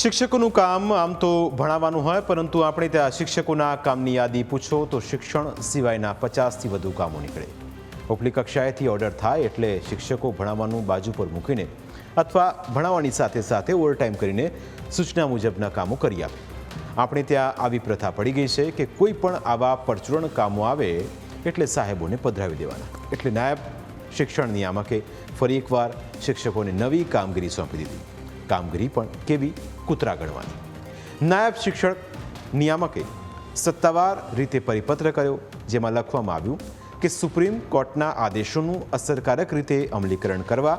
શિક્ષકોનું કામ આમ તો ભણાવવાનું હોય, પરંતુ આપણે ત્યાં શિક્ષકોના કામની યાદી પૂછો તો શિક્ષણ સિવાયના પચાસથી વધુ કામો નીકળે. ઉપલી કક્ષાએથી ઓર્ડર થાય એટલે શિક્ષકો ભણાવવાનું બાજુ પર મૂકીને અથવા ભણાવવાની સાથે સાથે ઓવરટાઈમ કરીને સૂચના મુજબના કામો કરી આપે. આપણે ત્યાં આવી પ્રથા પડી ગઈ છે કે કોઈ પણ આવા પરચુરણ કામો આવે એટલે સાહેબોને પધરાવી દેવાના. એટલે નાયબ શિક્ષણ નિયામકે ફરી એકવાર શિક્ષકોને નવી કામગીરી સોંપી દીધી. કામગીરી પણ કેવી કૂતરા ગણવાની? નાયબ શિક્ષણ નિયામકે સત્તાવાર રીતે પરિપત્ર કર્યો, જેમાં લખવામાં આવ્યું કે સુપ્રીમ કોર્ટના આદેશોનું અસરકારક રીતે અમલીકરણ કરવા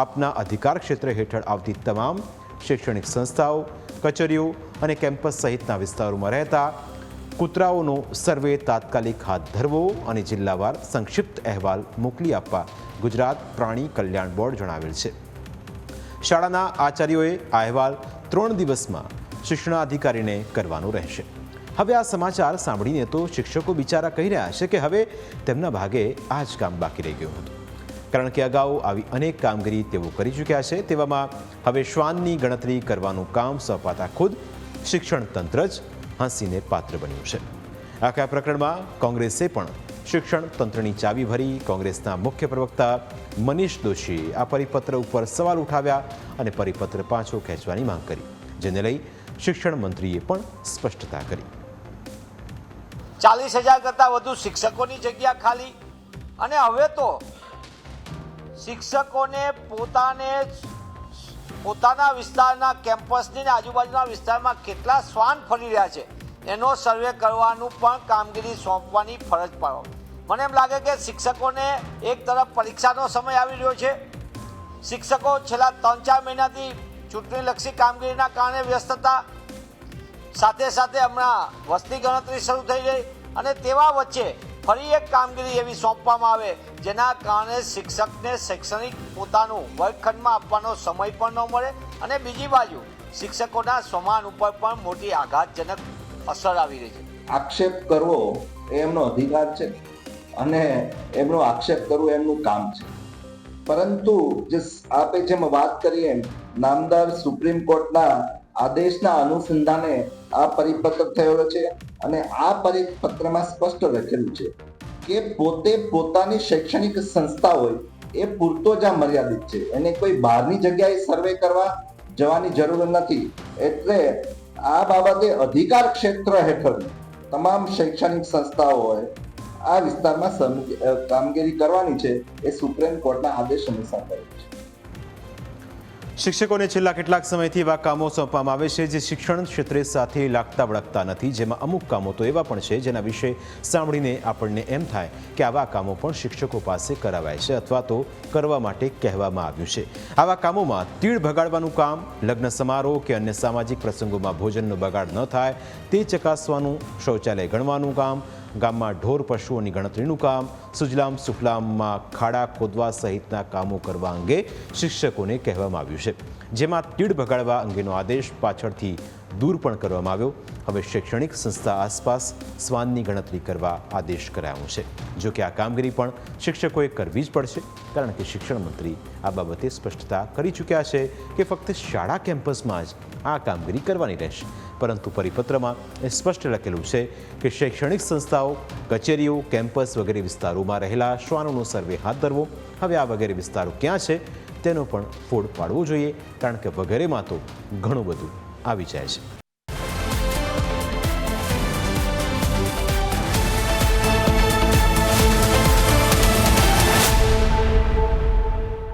આપના અધિકાર ક્ષેત્ર હેઠળ આવતી તમામ શૈક્ષણિક સંસ્થાઓ, કચેરીઓ અને કેમ્પસ સહિતના વિસ્તારોમાં રહેતા કૂતરાઓનો સર્વે તાત્કાલિક હાથ ધરવો અને જિલ્લાવાર સંક્ષિપ્ત અહેવાલ મોકલી આપવા ગુજરાત પ્રાણી કલ્યાણ બોર્ડ જણાવેલ છે. શાળાના આચાર્યોએ અહેવાલ ત્રણ દિવસમાં શિક્ષણાધિકારીને કરવાનો રહેશે. હવે આ સમાચાર સાંભળીને તો શિક્ષકો બિચારા કહી રહ્યા છે કે હવે તેમના ભાગે આ જ કામ બાકી રહી ગયું હતું. કારણ કે અગાઉ આવી અનેક કામગીરી તેઓ કરી ચૂક્યા છે, તેવામાં હવે શ્વાનની ગણતરી કરવાનું કામ સોંપાતા ખુદ શિક્ષણ તંત્ર જ હસીને પાત્ર બન્યું છે. આખા પ્રકરણમાં કોંગ્રેસે પણ શિક્ષણ તંત્રની ચાવી ભરી કોંગ્રેસના મુખ્ય પ્રવક્તા મનીષ દોશીએ આ પરિપત્ર ઉપર સવાલ ઉઠાવ્યા અને પરિપત્ર પાછો ખેંચવાની માંગ કરી, જેને લઈ શિક્ષણ મંત્રીએ પણ સ્પષ્ટતા કરી. ચાલીસ હજાર કરતાં વધુ શિક્ષકોની જગ્યા ખાલી અને હવે તો શિક્ષકોને પોતાને પોતાના વિસ્તારના કેમ્પસની આજુબાજુના વિસ્તારમાં કેટલા શ્વાન ફરી રહ્યા છે. એનો સર્વે કરવાનું પણ કામગીરી સોંપવાની ફરજ પાડો. મને એમ લાગે કે શિક્ષકોને એક તરફ પરીક્ષાનો સમય આવી રહ્યો છે. શિક્ષકો છેલ્લા ત્રણ ચાર મહિનાથી ચૂંટણીલક્ષી કામગીરીના કારણે વ્યસ્ત હતા. સાથે સાથે હમણાં વસ્તી ગણતરી શરૂ થઈ ગઈ અને તેવા વચ્ચે ફરી એક કામગીરી એવી સોંપવામાં આવે, જેના કારણે શિક્ષકને શૈક્ષણિક પોતાનું વર્ગખંડમાં આપવાનો સમય પણ ન મળે અને બીજી બાજુ શિક્ષકોના સમાન ઉપર પણ મોટી આઘાતજનક અસર આવી રહી છે. આક્ષેપ કરવો એ એમનો અધિકાર છે અને એમનો આક્ષેપ કરવો એમનું કામ છે. પરંતુ જે આપે જેમ વાત કરીએ, નામદાર સુપ્રીમ કોર્ટના આદેશના અનુસંધાને આ પરિપત્ર થયેલો છે અને આ પરિપત્રમાં સ્પષ્ટ લખેલું છે કે પોતે પોતાની શૈક્ષણિક સંસ્થા હોય એ પૂરતો જ આ મર્યાદિત છે. એને કોઈ બહારની જગ્યાએ સર્વે કરવા જવાની જરૂર નથી. એટલે આ બાબતે અધિકાર ક્ષેત્ર હેઠળ તમામ શૈક્ષણિક સંસ્થાઓએ આ વિસ્તારમાં કામગીરી કરવાની છે એ સુપ્રીમ કોર્ટના આદેશ અનુસાર કરે છે. શિક્ષકોને છેલ્લા કેટલાક સમયથી એવા કામો સોંપવામાં આવે છે જે શિક્ષણ ક્ષેત્રે સાથે લાગતા વળગતા નથી. જેમાં અમુક કામો તો એવા પણ છે જેના વિશે સાંભળીને આપણને એમ થાય કે આવા કામો પણ શિક્ષકો પાસે કરાવાય છે અથવા તો કરવા માટે કહેવામાં આવ્યું છે. આવા કામોમાં તીડ ભગાડવાનું કામ, લગ્ન સમારોહ કે અન્ય સામાજિક પ્રસંગોમાં ભોજનનો બગાડ ન થાય, તે ચકાસવાનું, શૌચાલય ગણવાનું કામ ગામમાં ઢોર પશુઓની ગણતરીનું કામ, સુજલામ સુફલામમાં ખાડા ખોદવા સહિતના કામો કરવા અંગે શિક્ષકોને કહેવામાં આવ્યું છે. જેમાં તીડ ભગાડવા અંગેનો આદેશ પાછળથી દૂર પણ કરવામાં આવ્યો. હવે શૈક્ષણિક સંસ્થા આસપાસ શ્વાનની ગણતરી કરવા આદેશ કરાયો છે. જો કે આ કામગીરી પણ શિક્ષકોએ કરવી જ પડશે, કારણ કે શિક્ષણ મંત્રી આ બાબતે સ્પષ્ટતા કરી ચૂક્યા છે કે ફક્ત શાળા કેમ્પસમાં જ આ કામગીરી કરવાની રહેશે. પરંતુ પરિપત્રમાં એ સ્પષ્ટ લખેલું છે કે શૈક્ષણિક સંસ્થાઓ, કચેરીઓ, કેમ્પસ વગેરે વિસ્તારોમાં રહેલા શ્વાનોનો સર્વે હાથ ધરવો. હવે આ વગેરે વિસ્તારો ક્યાં છે તેનો પણ ફોડ પાડવો જોઈએ, કારણ કે વગેરેમાં તો ઘણું બધું આવી જાય છે.